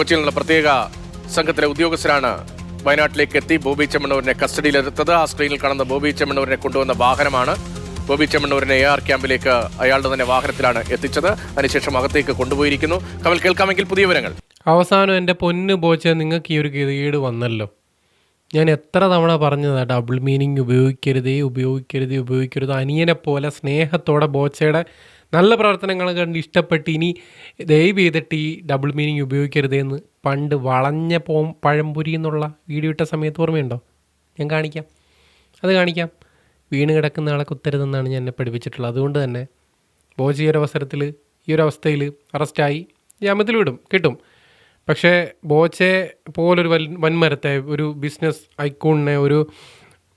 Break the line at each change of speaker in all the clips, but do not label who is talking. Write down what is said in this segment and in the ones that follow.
കൊച്ചിയിൽ നിന്നുള്ള പ്രത്യേക സംഘത്തിലെ ഉദ്യോഗസ്ഥരാണ് വയനാട്ടിലേക്ക് എത്തി. ബോബി ചെമ്മണ്ണൂരിനെ കസ്റ്റഡിയിലെടുത്തത്. ആ സ്ക്രീനിൽ കാണുന്ന ബോബി ചെമ്മണ്ണൂരിനെ കൊണ്ടുവന്ന വാഹനമാണ്. ബോബി ചെമ്മണ്ണൂരിനെ എ ആർ ക്യാമ്പിലേക്ക് അയാളുടെ തന്നെ വാഹനത്തിലാണ് എത്തിച്ചത്. അതിനുശേഷം അകത്തേക്ക് കൊണ്ടുപോയിരിക്കുന്നു. കമൽ കേൾക്കാമെങ്കിൽ പുതിയ വിവരങ്ങൾ.
അവസാനം എന്റെ പൊന്ന് ബോച്ച നിങ്ങൾക്ക് ഈ ഒരു ഗതികേട് വന്നല്ലോ. ഞാൻ എത്ര തവണ പറഞ്ഞതാ ഡബിൾ മീനിങ് ഉപയോഗിക്കരുതേ ഉപയോഗിക്കരുതേ ഉപയോഗിക്കരുത്. അനിയനെ പോലെ സ്നേഹത്തോടെ ബോച്ചയുടെ നല്ല പ്രവർത്തനങ്ങൾ കണ്ട് ഇഷ്ടപ്പെട്ട് ഇനി ദയവ് ചെയ്തിട്ട് ഈ ഡബിൾ മീനിങ് ഉപയോഗിക്കരുത് എന്ന് പണ്ട് വളഞ്ഞ പോം പഴംപുരി എന്നുള്ള വീഡിയോ ഇട്ട സമയത്ത് ഓർമ്മയുണ്ടോ? ഞാൻ കാണിക്കാം. അത് കാണിക്കാം. വീണ് കിടക്കുന്ന ആളെ കുത്തരുതെന്നാണ് ഞാൻ എന്നെ പഠിപ്പിച്ചിട്ടുള്ളത്. അതുകൊണ്ട് തന്നെ ബോജി ഒരു അവസരത്തിൽ ഈ ഒരു അവസ്ഥയിൽ അറസ്റ്റായി. ജാമ്യത്തിൽ വിടും. കിട്ടും. പക്ഷേ ബോച്ചെ പോലൊരു വൻ വൻമരത്തെ ഒരു ബിസിനസ് ഐക്കോണിനെ ഒരു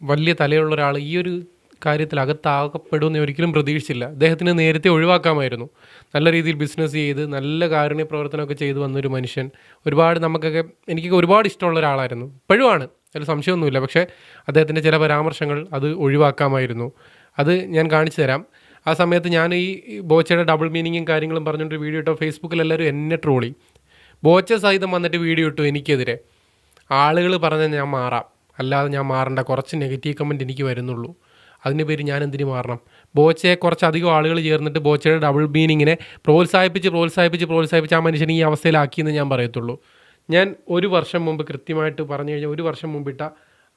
വലിയ തലയുള്ള ഒരാൾ ഈ ഒരു കാര്യത്തിൽ അകത്താകപ്പെടുമെന്ന് ഒരിക്കലും പ്രതീക്ഷിച്ചില്ല. അദ്ദേഹത്തിന് നേരത്തെ ഒഴിവാക്കാമായിരുന്നു. നല്ല രീതിയിൽ ബിസിനസ് ചെയ്ത് നല്ല കാരുണ്യ പ്രവർത്തനമൊക്കെ ചെയ്തു വന്നൊരു മനുഷ്യൻ. ഒരുപാട് നമുക്കൊക്കെ എനിക്കൊക്കെ ഒരുപാട് ഇഷ്ടമുള്ള ഒരാളായിരുന്നു. ഇപ്പോഴുമാണ് അതിൽ സംശയമൊന്നുമില്ല. പക്ഷേ അദ്ദേഹത്തിന്റെ ചില പരാമർശങ്ങൾ അത് ഒഴിവാക്കാമായിരുന്നു. അത് ഞാൻ കാണിച്ചു തരാം. ആ സമയത്ത് ഞാൻ ഈ ബോച്ചയുടെ ഡബിൾ മീനിങ്ങും കാര്യങ്ങളും പറഞ്ഞുകൊണ്ട് വീഡിയോ ഇട്ടോ. ഫേസ്ബുക്കിൽ എല്ലാവരും എന്നെ ട്രോളി ബോച്ച സഹിതം വന്നിട്ട് വീഡിയോ ഇട്ടു എനിക്കെതിരെ. ആളുകൾ പറഞ്ഞാൽ ഞാൻ മാറാം. അല്ലാതെ ഞാൻ മാറേണ്ട. കുറച്ച് നെഗറ്റീവ് കമന്റ് എനിക്ക് വരുന്നുള്ളൂ. അതിന് പേര് ഞാൻ എന്തിനു മാറണം? ബോച്ചയെ കുറച്ചധികം ആളുകൾ ചേർന്നിട്ട് ബോച്ചയുടെ ഡബിൾ മീനിങ്ങിനെ പ്രോത്സാഹിപ്പിച്ച് പ്രോത്സാഹിപ്പിച്ച് പ്രോത്സാഹിപ്പിച്ച് ആ മനുഷ്യനെ ഈ അവസ്ഥയിലാക്കിയെന്ന് ഞാൻ പറയത്തുള്ളൂ. ഞാൻ ഒരു വർഷം മുമ്പ് കൃത്യമായിട്ട് പറഞ്ഞു കഴിഞ്ഞാൽ ഒരു വർഷം മുമ്പിട്ട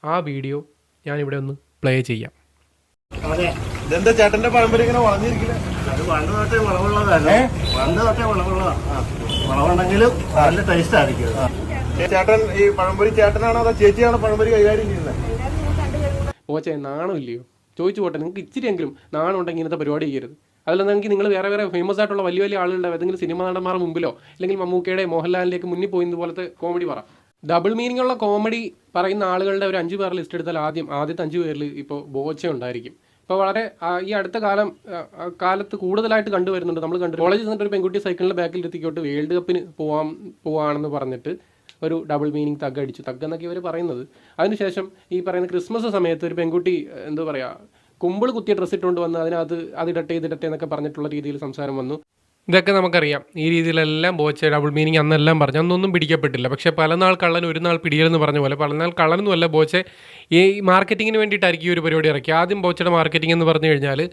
ആ വീഡിയോ ഞാനിവിടെ ഒന്ന് പ്ലേ ചെയ്യാം.
അതെ.
ഇതെന്താ ചേട്ടന്റെ പരമ്പര ഇങ്ങനെ വളഞ്ഞിരിക്കില്ല
അത് പണ്ട് തൊട്ടേ വളവുള്ളതല്ല പണ്ട് തൊട്ടേ വളവുള്ളതാ. വളവുണ്ടെങ്കിലും നല്ല ടേസ്റ്റ് ആയിരിക്കും.
ചേട്ടൻ ഈ പഴംപൊരി ചേട്ടനാണോ അതോ ചേച്ചിയാണോ പഴംപൊരി കൈകാര്യം ചെയ്യുന്നത്?
ബോച്ചെ നാണമില്ലയോ ചോദിച്ചു പോട്ടെ നിങ്ങൾക്ക് ഇച്ചിരിയെങ്കിലും നാണുണ്ടെങ്കിൽ ഇങ്ങനത്തെ പരിപാടി ചെയ്യരുത്. അതിലെന്നെങ്കിൽ നിങ്ങൾ വേറെ വേറെ ഫേമസ് ആയിട്ടുള്ള വലിയ വലിയ ആളുകളുടെ ഏതെങ്കിലും സിനിമ നടന്മാരുടെ മുമ്പിലോ അല്ലെങ്കിൽ മമ്മൂക്കയുടെ മോഹൻലാലിലേക്ക് മുന്നിൽ പോയി പോലത്തെ കോമഡി പറ. ഡബിൾ മീനിങ് ഉള്ള കോമഡി പറയുന്ന ആളുകളുടെ ഒരു അഞ്ച് പേർ ലിസ്റ്റ് എടുത്താൽ ആദ്യം ആദ്യത്തെ അഞ്ച് പേരിൽ ഇപ്പോൾ ബോച്ച ഉണ്ടായിരിക്കും. ഇപ്പോൾ വളരെ ഈ അടുത്ത കാലം കാലത്ത് കൂടുതലായിട്ട് കണ്ടുവരുന്നുണ്ട്. നമ്മൾ കണ്ടു കോളേജിൽ നിന്നിട്ട് ഒരു പെൺകുട്ടി സൈക്കിളിന്റെ ബാക്കിൽ എത്തിക്കോട്ട് വേൾഡ് കപ്പിന് പോവാം പോവാണെന്ന് പറഞ്ഞിട്ട് ഒരു ഡബിൾ മീനിങ് തഗ് അടിച്ചു. തഗ് എന്നൊക്കെ ഇവർ പറയുന്നത്. അതിനുശേഷം ഈ പറയുന്ന ക്രിസ്മസ് സമയത്ത് ഒരു പെൺകുട്ടി എന്താ പറയുക കുമ്പിൾ കുത്തിയ ഡ്രസ്സ് ഇട്ടുകൊണ്ട് വന്ന് അതിനകത്ത് അതിടട്ടെ ഇതിടട്ടെ എന്നൊക്കെ പറഞ്ഞിട്ടുള്ള രീതിയിൽ സംസാരം വന്നു. ഇതൊക്കെ നമുക്കറിയാം. ഈ രീതിയിലെല്ലാം ബോച്ച ഡബിൾ മീനിങ് അന്നെല്ലാം പറഞ്ഞു. അന്നൊന്നും പിടിക്കപ്പെട്ടില്ല. പക്ഷേ പല നാൾ കള്ളൻ ഒരു നാൾ പിടിയലെന്ന് പറഞ്ഞ പോലെ പല നാൾ കള്ളനൊന്നുമല്ല ബോച്ചെ ഈ മാർക്കറ്റിങ്ങിന് വേണ്ടിയിട്ടായിരിക്കും ഈ ഒരു പരിപാടി ഇറക്കി ആദ്യം ബോച്ചയുടെ മാർക്കറ്റിംഗ് എന്ന് പറഞ്ഞു കഴിഞ്ഞാൽ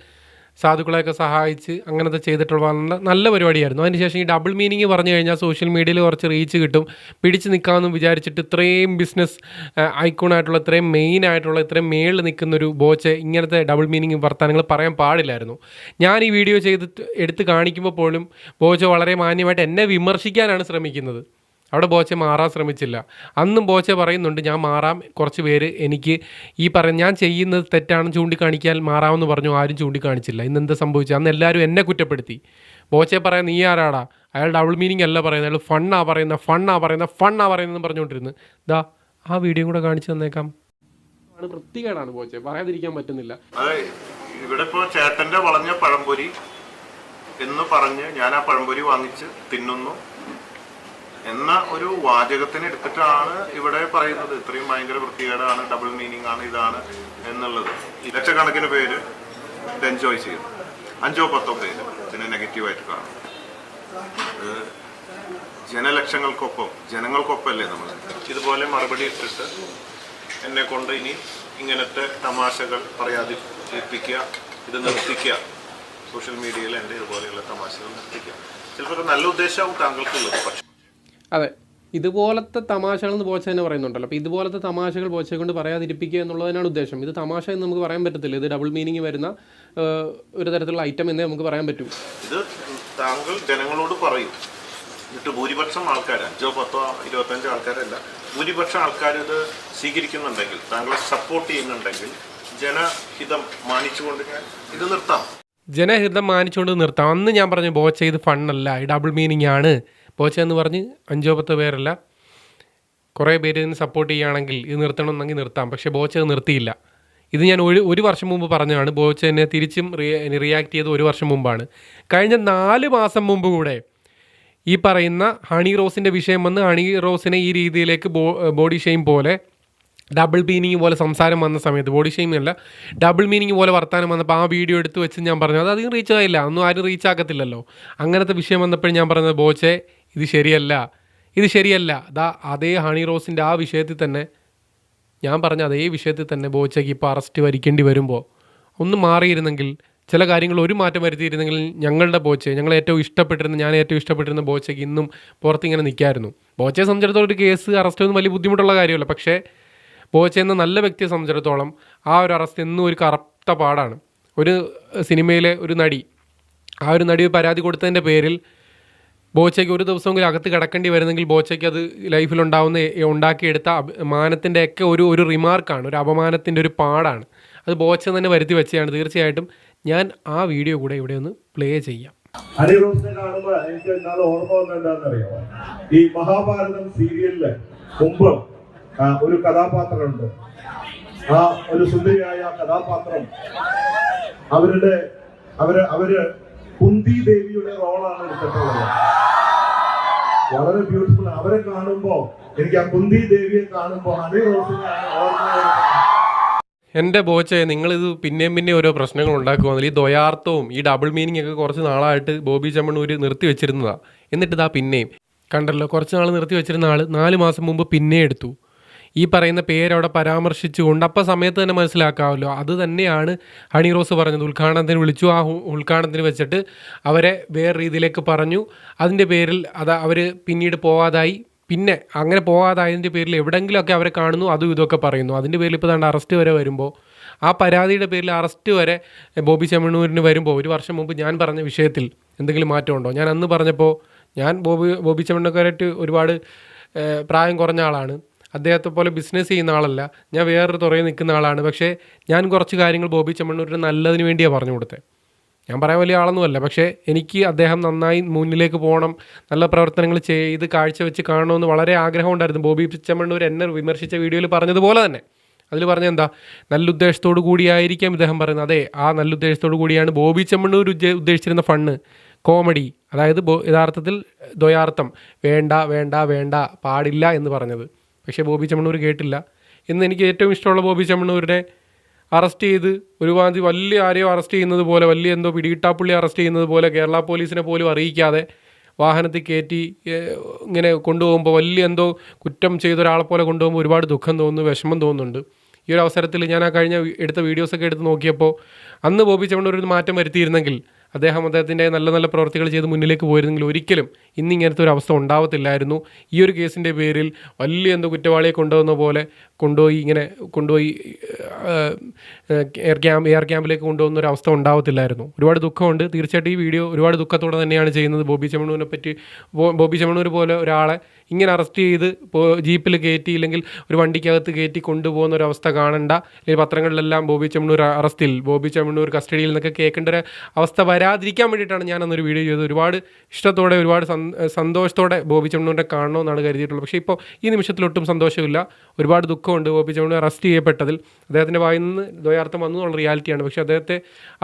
സാധുക്കളെയൊക്കെ സഹായിച്ച് അങ്ങനത്തെ ചെയ്തിട്ടുള്ള നല്ല പരിപാടിയായിരുന്നു. അതിനുശേഷം ഈ ഡബിൾ മീനിങ് പറഞ്ഞു കഴിഞ്ഞാൽ സോഷ്യൽ മീഡിയയിൽ കുറച്ച് റീച്ച് കിട്ടും. പിടിച്ച് നിൽക്കാമെന്ന് വിചാരിച്ചിട്ട് ഇത്രയും ബിസിനസ് ഐക്കോണായിട്ടുള്ള ഇത്രയും മെയിൻ ആയിട്ടുള്ള ഇത്രയും മേളിൽ നിൽക്കുന്ന ഒരു ബോച്ച് ഇങ്ങനത്തെ ഡബിൾ മീനിങ് വർത്തമാനങ്ങൾ പറയാൻ പാടില്ലായിരുന്നു. ഞാൻ ഈ വീഡിയോ ചെയ്തിട്ട് എടുത്ത് കാണിക്കുമ്പോൾ പോലും ബോച്ച വളരെ മാന്യമായിട്ട് എന്നെ വിമർശിക്കാനാണ് ശ്രമിക്കുന്നത്. അവിടെ ബോച്ച മാറാൻ ശ്രമിച്ചില്ല. അന്നും ബോച്ച പറയുന്നുണ്ട് ഞാൻ മാറാം. കുറച്ച് പേര് എനിക്ക് ഈ പറയുന്ന ഞാൻ ചെയ്യുന്നത് തെറ്റാണെന്ന് ചൂണ്ടിക്കാണിക്കാൻ മാറാമെന്ന് പറഞ്ഞു. ആരും ചൂണ്ടിക്കാണിച്ചില്ല. ഇന്ന് എന്താ സംഭവിച്ചത് അന്ന് എല്ലാവരും എന്നെ കുറ്റപ്പെടുത്തി. ബോച്ചയെ പറയാൻ നീ ആരാടാ? അയാൾ ഡബിൾ മീനിങ് അല്ല പറയുന്നത്. അയാൾ ഫണ്ണാ പറയുന്ന ഫണ്ണാ പറയുന്ന ഫണ്ണാ പറയുന്നതെന്ന് പറഞ്ഞുകൊണ്ടിരുന്നു. ദാ ആ വീഡിയോ കൂടെ കാണിച്ചു തന്നേക്കാം. ആണ് വൃത്തികേടാണ് ബോച്ചെ. പറയാതിരിക്കാൻ പറ്റുന്നില്ല.
അതെ ഇവിടെ ഇപ്പോ ചേട്ടന്റെ വളഞ്ഞ പഴംപൊരി എന്ന് പറഞ്ഞ് ഞാൻ ആ പഴംപൊരി വാങ്ങിച്ച് തിന്നുന്നു. എന്ന ഒരു വാചകത്തിന് എടുത്തിട്ടാണ് ഇവിടെ പറയുന്നത്. ഇത്രയും ഭയങ്കര വൃത്തികേടാണ് ഡബിൾ മീനിങ് ആണ് ഇതാണ് എന്നുള്ളത്. ലക്ഷക്കണക്കിന് പേര് എൻജോയ് ചെയ്യുന്നു. അഞ്ചോ പത്തോ പേര് ഇതിനെ നെഗറ്റീവായിട്ട് കാണും ജനലക്ഷങ്ങൾക്കൊപ്പം ജനങ്ങൾക്കൊപ്പമല്ലേ നമ്മൾ? ഇതുപോലെ മറുപടി ഇട്ടിട്ട് എന്നെ കൊണ്ട് ഇനി ഇങ്ങനത്തെ തമാശകൾ പറയാതിരിപ്പിക്കുക ഇത് നിർത്തിക്കുക. സോഷ്യൽ മീഡിയയിൽ എന്റെ ഇതുപോലെയുള്ള തമാശകൾ നിർത്തിക്കുക. ചിലപ്പോൾ നല്ല ഉദ്ദേശമാവും താങ്കൾക്കുള്ളത് പക്ഷേ
അതെ. ഇതുപോലത്തെ തമാശകൾ എന്ന് ബോച്ച തന്നെ പറയുന്നുണ്ടല്ലോ. അപ്പോൾ ഇതുപോലത്തെ തമാശകൾ ബോച്ചയെ കൊണ്ട് പറയാതിരിപ്പിക്കുക എന്നുള്ളതിനാണ് ഉദ്ദേശം. ഇത് തമാശ എന്ന് നമുക്ക് പറയാൻ പറ്റത്തില്ല. ഇത് ഡബിൾ മീനിങ് വരുന്ന ഒരു തരത്തിലുള്ള ഐറ്റം എന്നേ നമുക്ക് പറയാൻ പറ്റൂ.
ഇത് താങ്കൾ ജനങ്ങളോട് പറയും. എന്നിട്ട് ഭൂരിപക്ഷം ആൾക്കാർ അഞ്ചോ പത്തോ ഇരുപത്തഞ്ചോ ആൾക്കാരല്ല. ഭൂരിപക്ഷം ആൾക്കാർ ഇത് സ്വീകരിക്കുന്നുണ്ടെങ്കിൽ താങ്കളെ സപ്പോർട്ട് ചെയ്യുന്നുണ്ടെങ്കിൽ ജനഹിതം മാനിച്ചുകൊണ്ട് ഞാൻ ഇത് നിർത്താം.
ജനഹിതം മാനിച്ചുകൊണ്ട് നിർത്താം. അന്ന് ഞാൻ പറഞ്ഞു ബോച്ച ഇത് ഫണ്ണല്ല ഈ ഡബിൾ മീനിങ് ആണ്. ബോച്ച എന്ന് പറഞ്ഞ് അഞ്ചോ പത്തോ പേരല്ല. കുറേ പേര് ഇതിന് സപ്പോർട്ട് ചെയ്യുകയാണെങ്കിൽ ഇത് നിർത്തണമെന്നെങ്കിൽ നിർത്താം. പക്ഷേ ബോച്ച അത് നിർത്തിയില്ല. ഇത് ഞാൻ ഒരു ഒരു വർഷം മുമ്പ് പറഞ്ഞതാണ്. ബോച്ച എന്നെ തിരിച്ചും റിയാക്ട് ചെയ്ത് ഒരു വർഷം മുമ്പാണ്. കഴിഞ്ഞ നാല് മാസം മുമ്പ് കൂടെ ഈ പറയുന്ന ഹണി റോസിന്റെ വിഷയം വന്ന് ഹണി റോസിനെ ഈ രീതിയിലേക്ക് ബോ ബോഡി ഷെയിം പോലെ ഡബിൾ മീനിങ് പോലെ സംസാരം വന്ന സമയത്ത് ബോഡി ഷെയിം അല്ല ഡബിൾ മീനിങ് പോലെ വർത്താനം വന്നപ്പോൾ ആ വീഡിയോ എടുത്ത് വെച്ച് ഞാൻ പറഞ്ഞു അത് അധികം റീച്ച് ആയില്ല. ഒന്നും ആരും റീച്ച് ആക്കത്തില്ലല്ലോ. അങ്ങനത്തെ വിഷയം വന്നപ്പോഴും ഞാൻ പറഞ്ഞത് ബോച്ചെ ഇത് ശരിയല്ല ഇത് ശരിയല്ല. ദാ അതേ ഹണി റോസിന്റെ ആ വിഷയത്തിൽ തന്നെ ഞാൻ പറഞ്ഞ അതേ വിഷയത്തിൽ തന്നെ ബോച്ചയ്ക്ക് ഇപ്പോൾ അറസ്റ്റ് വരിക്കേണ്ടി വരുമ്പോൾ ഒന്ന് മാറിയിരുന്നെങ്കിൽ ചില കാര്യങ്ങൾ ഒരു മാറ്റം വരുത്തിയിരുന്നെങ്കിൽ ഞങ്ങളുടെ ബോച്ചെ ഞങ്ങൾ ഏറ്റവും ഇഷ്ടപ്പെട്ടിരുന്ന ഞാൻ ഏറ്റവും ഇഷ്ടപ്പെട്ടിരുന്ന ബോച്ചയ്ക്ക് ഇന്നും പുറത്തിങ്ങനെ നിൽക്കായിരുന്നു. ബോച്ചയെ സംബന്ധിച്ചിടത്തോളം ഒരു കേസ് അറസ്റ്റ് ഒന്നും വലിയ ബുദ്ധിമുട്ടുള്ള കാര്യമല്ല. പക്ഷേ ബോച്ച എന്ന നല്ല വ്യക്തിയെ സംബന്ധിച്ചിടത്തോളം ആ ഒരു അറസ്റ്റ് എന്നും ഒരു കറുത്ത പാടാണ്. ഒരു സിനിമയിലെ ഒരു നടി ആ ഒരു നടി പരാതി കൊടുത്തതിന്റെ പേരിൽ ബോച്ചയ്ക്ക് ഒരു ദിവസമെങ്കിലും അകത്ത് കിടക്കേണ്ടി വരുന്നെങ്കിൽ ബോച്ചയ്ക്ക് അത് ലൈഫിലുണ്ടാവുന്ന ഉണ്ടാക്കിയെടുത്ത അപ- മാനത്തിന്റെ ഒക്കെ ഒരു ഒരു റിമാർക്കാണ് ഒരു അപമാനത്തിന്റെ ഒരു പാടാണ്. അത് ബോച്ച തന്നെ വരുത്തി വെച്ചതാണ്. തീർച്ചയായിട്ടും ഞാൻ ആ വീഡിയോ കൂടെ ഇവിടെ ഒന്ന് പ്ലേ ചെയ്യാം.
കാണുമ്പോൾ ഈ മഹാഭാരതം സീരിയലിൽ മുമ്പ് ഒരു കഥാപാത്രമുണ്ട്. ആ ഒരു സുന്ദരിയായ കഥാപാത്രം അവരുടെ അവർ അവർ കുന്തി ദേവിയുടെ റോളാണ് എടുത്തിട്ടുള്ളത്. വളരെ ബ്യൂട്ടിഫുൾ അവരെ കാണുമ്പോ എനിക്ക് ആ കുന്തി ദേവിയെ കാണുമ്പോ ഹണി റോസിനെയാണ് ഓർമ്മ വരുന്നത്.
എന്റെ ബോച്ചെ നിങ്ങളിത് പിന്നെയും പിന്നെയും ഓരോ പ്രശ്നങ്ങൾ ഉണ്ടാക്കുവാൻ ഈ ദ്വയാർത്ഥവും ഈ ഡബിൾ മീനിങ് ഒക്കെ കുറച്ച് നാളായിട്ട് ബോബി ചമ്മണൂര് നിർത്തി വെച്ചിരുന്നതാണ് എന്നിട്ട് ഇതാ പിന്നെയും. കണ്ടല്ലോ കുറച്ച് നാൾ നിർത്തി വെച്ചിരുന്ന ആൾ നാല് മാസം മുമ്പ് പിന്നെ എടുത്തു. ഈ പറയുന്ന പേരവിടെ പരാമർശിച്ചുകൊണ്ട് അപ്പം സമയത്ത് തന്നെ മനസ്സിലാക്കാമല്ലോ. അത് തന്നെയാണ് ഹണി റോസ് പറഞ്ഞത്. ഉദ്ഘാടനത്തിന് വിളിച്ചു. ആ ഉദ്ഘാടനത്തിന് വെച്ചിട്ട് അവരെ വേറെ രീതിയിലേക്ക് പറഞ്ഞു. അതിന്റെ പേരിൽ അത് അവർ പിന്നീട് പോവാതായി. പിന്നെ അങ്ങനെ പോകാതായതിന്റെ പേരിൽ എവിടെങ്കിലുമൊക്കെ അവരെ കാണുന്നു അതും ഇതൊക്കെ പറയുന്നു. അതിന്റെ പേരിൽ ഇപ്പോൾ തന്നെ അറസ്റ്റ് വരെ വരുമ്പോൾ ആ പരാതിയുടെ പേരിൽ അറസ്റ്റ് വരെ ബോബി ചെമ്മണ്ണൂരിന് വരുമ്പോൾ ഒരു വർഷം മുമ്പ് ഞാൻ പറഞ്ഞ വിഷയത്തിൽ എന്തെങ്കിലും മാറ്റമുണ്ടോ? ഞാൻ അന്ന് പറഞ്ഞപ്പോൾ ഞാൻ ബോബി ബോബി ചെമ്മണ്ണൂക്കാരായിട്ട് ഒരുപാട് പ്രായം കുറഞ്ഞ ആളാണ്. അദ്ദേഹത്തെ പോലെ ബിസിനസ് ചെയ്യുന്ന ആളല്ല. ഞാൻ വേറൊരു തുറയിൽ നിൽക്കുന്ന ആളാണ്. പക്ഷേ ഞാൻ കുറച്ച് കാര്യങ്ങൾ ബോബി ചെമ്മണ്ണൂരിന് നല്ലതിന് വേണ്ടിയാണ് പറഞ്ഞു കൊടുത്തത് ഞാൻ പറയാൻ വലിയ ആളൊന്നുമല്ല. പക്ഷേ എനിക്ക് അദ്ദേഹം നന്നായി മുന്നിലേക്ക് പോകണം നല്ല പ്രവർത്തനങ്ങൾ ചെയ്ത് കാഴ്ചവെച്ച് കാണണമെന്ന് വളരെ ആഗ്രഹം ഉണ്ടായിരുന്നു. ബോബി ചെമ്മണ്ണൂർ എന്നെ വിമർശിച്ച വീഡിയോയിൽ പറഞ്ഞതുപോലെ തന്നെ. അതിൽ പറഞ്ഞ എന്താ? നല്ല ഉദ്ദേശത്തോടു കൂടിയായിരിക്കാം ഇദ്ദേഹം പറയുന്നത്. അതെ ആ നല്ല ഉദ്ദേശത്തോടു കൂടിയാണ് ബോബി ചെമ്മണ്ണൂർ ഉദ്ദേ- ഉദ്ദേശിച്ചിരുന്ന ഫണ്ണ് കോമഡി അതായത് യഥാർത്ഥത്തിൽ ദ്വയാർത്ഥം. വേണ്ട വേണ്ട വേണ്ട പാടില്ല എന്ന് പറഞ്ഞത്. പക്ഷേ ബോബി ചമ്മണൂർ കേട്ടില്ല. ഇന്ന് എനിക്ക് ഏറ്റവും ഇഷ്ടമുള്ള ബോബി ചമ്മണൂരിനെ അറസ്റ്റ് ചെയ്ത് ഒരുപാട് വലിയ ആരെയോ അറസ്റ്റ് ചെയ്യുന്നത് പോലെ വലിയ എന്തോ പിടികിട്ടാപ്പുള്ളി അറസ്റ്റ് ചെയ്യുന്നത് പോലെ കേരള പോലീസിനെ പോലും അറിയിക്കാതെ വാഹനത്തിൽ കയറ്റി ഇങ്ങനെ കൊണ്ടുപോകുമ്പോൾ വലിയ എന്തോ കുറ്റം ചെയ്ത ഒരാളെ പോലെ കൊണ്ടുപോകുമ്പോൾ ഒരുപാട് ദുഃഖം തോന്നുന്നു വിഷമം തോന്നുന്നുണ്ട്. ഈ ഒരു അവസരത്തിൽ ഞാൻ ആ കഴിഞ്ഞ എടുത്ത വീഡിയോസൊക്കെ എടുത്ത് നോക്കിയപ്പോൾ അന്ന് ബോബി ചെമ്മണ്ണൂർ ഒരു മാറ്റം വരുത്തിയിരുന്നെങ്കിൽ അദ്ദേഹം അദ്ദേഹത്തിന്റെ നല്ല നല്ല പ്രവർത്തികൾ ചെയ്ത് മുന്നിലേക്ക് പോയിരുന്നെങ്കിൽ ഒരിക്കലും ഇന്ന് ഇങ്ങനത്തെ ഒരു അവസ്ഥ ഉണ്ടാവത്തില്ലായിരുന്നു. ഈ ഒരു കേസിന്റെ പേരിൽ വലിയ എന്തോ കുറ്റവാളിയെ കൊണ്ടുവന്ന പോലെ കൊണ്ടുപോയി ഇങ്ങനെ കൊണ്ടുപോയി എയർ ക്യാമ്പ് എയർ ക്യാമ്പിലേക്ക് കൊണ്ടുപോകുന്ന ഒരു അവസ്ഥ ഉണ്ടാവത്തില്ലായിരുന്നു. ഒരുപാട് ദുഃഖമുണ്ട്. തീർച്ചയായിട്ടും ഈ വീഡിയോ ഒരുപാട് ദുഃഖത്തോടെ തന്നെയാണ് ചെയ്യുന്നത്. ബോബി ചമണൂനെ പറ്റി ബോബി ചമണൂർ പോലെ ഒരാളെ ഇങ്ങനെ അറസ്റ്റ് ചെയ്ത് ജീപ്പിൽ കയറ്റി ഇല്ലെങ്കിൽ ഒരു വണ്ടിക്കകത്ത് കയറ്റി കൊണ്ടുപോകുന്ന ഒരു അവസ്ഥ കാണണ്ട. അല്ലെങ്കിൽ പത്രങ്ങളിലെല്ലാം ബോബി ചമണൂർ അറസ്റ്റിൽ ബോബി ചമണൂർ കസ്റ്റഡിയിൽ നിന്നൊക്കെ കേൾക്കേണ്ട ഒരു അവസ്ഥ വരാതിരിക്കാൻ വേണ്ടിയിട്ടാണ് ഞാൻ അന്നൊരു വീഡിയോ ചെയ്തത്. ഒരുപാട് ഇഷ്ടത്തോടെ ഒരുപാട് സന്തോഷത്തോടെ ബോബി ചെമ്മണ്ണൂരിനെ കാണണമെന്നാണ് കരുതിയിട്ടുള്ളത്. പക്ഷേ ഇപ്പോൾ ഈ നിമിഷത്തിൽ ഒട്ടും സന്തോഷമില്ല. ഒരുപാട് ദുഃഖമുണ്ട് ഒ പി ചെമ്മണ്ണൂർ അറസ്റ്റ് ചെയ്യപ്പെട്ടതിൽ അദ്ദേഹത്തിന്റെ വായിൽ നിന്ന് ദ്വയാർത്ഥം വന്നു എന്നുള്ള റിയാലിറ്റിയാണ്. പക്ഷേ അദ്ദേഹത്തെ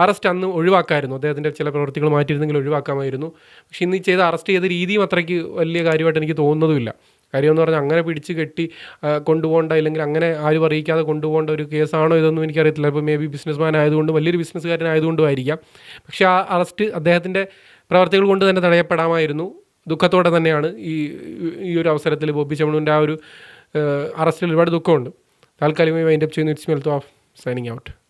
അറസ്റ്റ് അന്ന് ഒഴിവാക്കായിരുന്നു. അദ്ദേഹത്തിന്റെ ചില പ്രവൃത്തികൾ മാറ്റിയിരുന്നെങ്കിൽ ഒഴിവാക്കാമായിരുന്നു. പക്ഷേ ഇന്ന് ചെയ്ത അറസ്റ്റ് ചെയ്ത രീതിയും അത്രയ്ക്ക് വലിയ കാര്യമായിട്ട് എനിക്ക് തോന്നുന്നതുമില്ല. കാര്യമെന്ന് പറഞ്ഞാൽ അങ്ങനെ പിടിച്ച് കെട്ടി കൊണ്ടുപോകേണ്ട ഇല്ലെങ്കിൽ അങ്ങനെ ആരും അറിയിക്കാതെ കൊണ്ടുപോകേണ്ട ഒരു കേസാണോ ഇതൊന്നും എനിക്കറിയത്തില്ല. ഇപ്പോൾ മേ ബി ബിസിനസ്മാൻ ആയതുകൊണ്ട് വലിയൊരു ബിസിനസ്സുകാരൻ ആയതുകൊണ്ടും ആയിരിക്കാം. പക്ഷേ ആ അറസ്റ്റ് അദ്ദേഹത്തിന്റെ പ്രവർത്തികൾ കൊണ്ട് തന്നെ തടയപ്പെടാമായിരുന്നു. ദുഃഖത്തോടെ തന്നെയാണ് ഈ ഈ ഒരു അവസരത്തിൽ ബോബി ചമണുവിന്റെ ആ ഒരു അറസ്റ്റിൽ ഒരുപാട് ദുഃഖമുണ്ട്. താൽക്കാലികമായി വൈൻഡപ്പ് ചെയ്യുന്ന. It's മെൽത്ത് of signing out